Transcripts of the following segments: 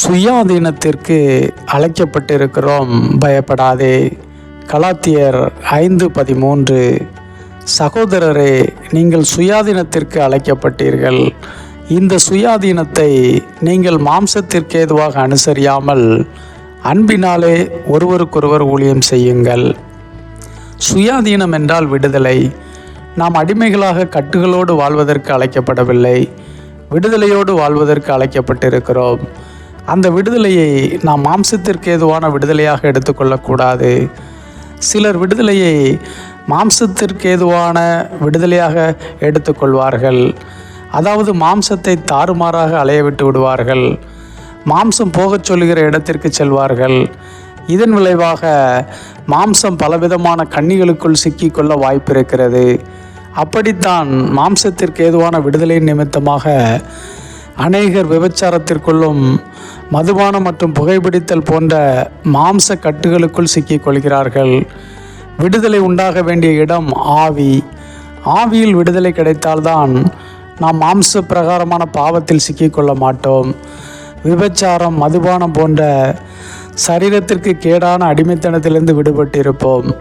சுயாதீனத்திற்கு அழைக்கப்பட்டிருக்கிறோம். பயப்படாதே. கலாத்தியர் ஐந்து பதிமூன்று. சகோதரரே நீங்கள் சுயாதீனத்திற்கு அழைக்கப்பட்டீர்கள். இந்த சுயாதீனத்தை நீங்கள் மாம்சத்திற்கு ஏதுவாக அனுசரியாமல் அன்பினாலே ஒருவருக்கொருவர் ஊழியம் செய்யுங்கள். சுயாதீனம் என்றால் விடுதலை. நாம் அடிமைகளாக கட்டுகளோடு வாழ்வதற்கு அழைக்கப்படவில்லை. விடுதலையோடு வாழ்வதற்கு அழைக்கப்பட்டிருக்கிறோம். அந்த விடுதலையை நாம் மாம்சத்திற்கு ஏதுவான விடுதலையாக எடுத்துக்கொள்ளக்கூடாது. சிலர் விடுதலையை மாம்சத்திற்கு ஏதுவான விடுதலையாக எடுத்துக்கொள்வார்கள். அதாவது மாம்சத்தை தாறுமாறாக அலைய விட்டு விடுவார்கள். மாம்சம் போகச் சொல்லுகிற இடத்திற்கு செல்வார்கள். இதன் விளைவாக மாம்சம் பலவிதமான கண்ணிகளுக்குள் சிக்கிக்கொள்ள வாய்ப்பு இருக்கிறது அப்படித்தான் மாம்சத்திற்கு ஏதுவான விடுதலை நிமித்தமாக அநேகர் விபச்சாரத்திற்குள்ளும் மதுபானம் மற்றும் புகைப்பிடித்தல் போன்ற மாம்ச கட்டுகளுக்குள் சிக்கிக்கொள்கிறார்கள் விடுதலை உண்டாக வேண்டிய இடம் ஆவி. ஆவியில் விடுதலை கிடைத்தால்தான் நாம் மாம்ச பிரகாரமான பாவத்தில் சிக்கிக்கொள்ள மாட்டோம். விபச்சாரம் மதுபானம் போன்ற சரீரத்திற்கு கேடான அடிமைத்தனத்திலிருந்து விடுபட்டு இருப்போம்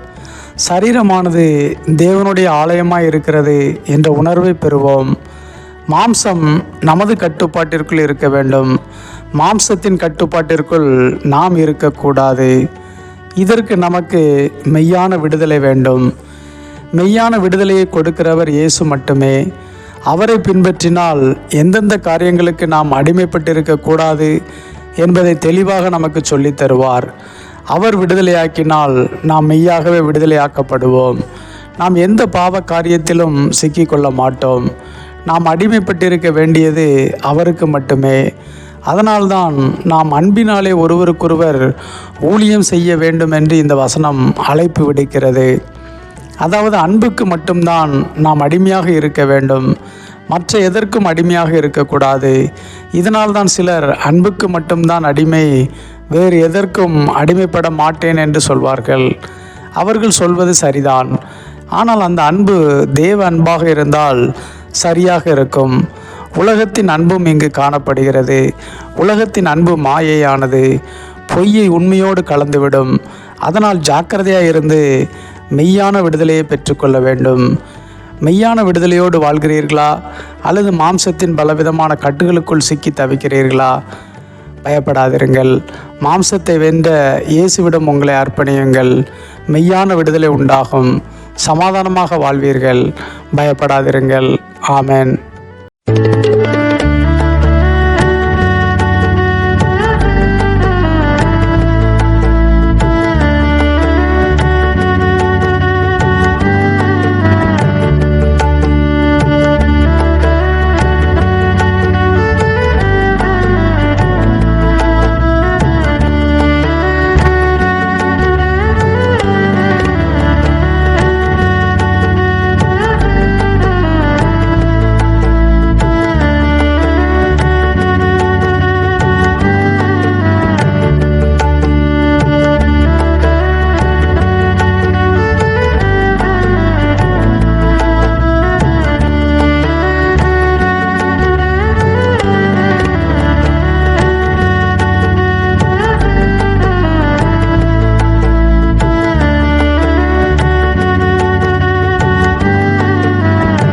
சரீரமானது தேவனுடைய ஆலயமாய் இருக்கிறது என்ற உணர்வை பெறுவோம். மாம்சம் நமது கட்டுப்பாட்டிற்குள் இருக்க வேண்டும். மாம்சத்தின் கட்டுப்பாட்டிற்குள் நாம் இருக்கக்கூடாது. இதற்கு நமக்கு மெய்யான விடுதலை வேண்டும். மெய்யான விடுதலையை கொடுக்கிறவர் இயேசு மட்டுமே. அவரை பின்பற்றினால் எந்தெந்த காரியங்களுக்கு நாம் அடிமைப்பட்டிருக்கக்கூடாது என்பதை தெளிவாக நமக்கு சொல்லித் தருவார். அவர் விடுதலையாக்கினால் நாம் மெய்யாகவே விடுதலையாக்கப்படுவோம். நாம் எந்த பாவ காரியத்திலும் சிக்கிக்கொள்ள மாட்டோம். நாம் அடிமைப்பட்டிருக்க வேண்டியது அவருக்கு மட்டுமே. அதனால்தான் நாம் அன்பினாலே ஒருவருக்கொருவர் ஊழியம் செய்ய வேண்டும் என்று இந்த வசனம் அழைப்பு விடுக்கிறது. அதாவது அன்புக்கு மட்டும்தான் நாம் அடிமையாக இருக்க வேண்டும். மற்ற எதற்கும் அடிமையாக இருக்கக்கூடாது. இதனால் தான் சிலர் அன்புக்கு மட்டும்தான் அடிமை வேறு எதற்கும் அடிமைப்பட மாட்டேன் என்று சொல்வார்கள். அவர்கள் சொல்வது சரிதான். ஆனால் அந்த அன்பு தேவ அன்பாக இருந்தால் சரியாக இருக்கும். உலகத்தின் அன்பும் இங்கு காணப்படுகிறது. உலகத்தின் அன்பு மாயையானது. பொய்யை உண்மையோடு கலந்துவிடும். அதனால் ஜாக்கிரதையாக இருந்து மெய்யான விடுதலையை பெற்றுக்கொள்ள வேண்டும். மெய்யான விடுதலையோடு வாழ்கிறீர்களா? அல்லது மாம்சத்தின் பலவிதமான கட்டுகளுக்குள் சிக்கி தவிக்கிறீர்களா? பயப்படாதிருங்கள். மாம்சத்தை வென்ற இயேசுவிடம் உங்களை அர்ப்பணியுங்கள். மெய்யான விடுதலை உண்டாகும். சமாதானமாக வாழ்வீர்கள். பயப்படாதிருங்கள். ஆமென்.